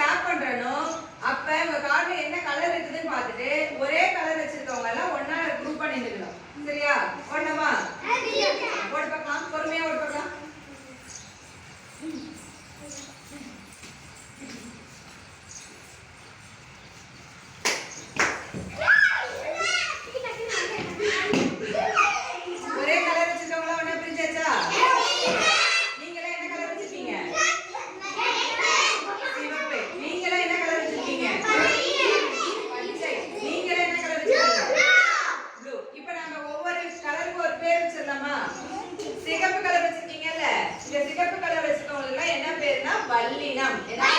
Swap பண்றனோ அப்ப உங்க கார்டுல என்ன கலர் இருக்குதுன்னு பார்த்துட்டு ஒரே கலர் வச்சிருக்கவங்க எல்லாம் ஒன்னா குரூப் பண்ணி நிக்கணும். சரியா? ஒண்ணமா? ஓடு பார்க்கலாம். பொறுமையா ஓடு பார்க்கலாம். Era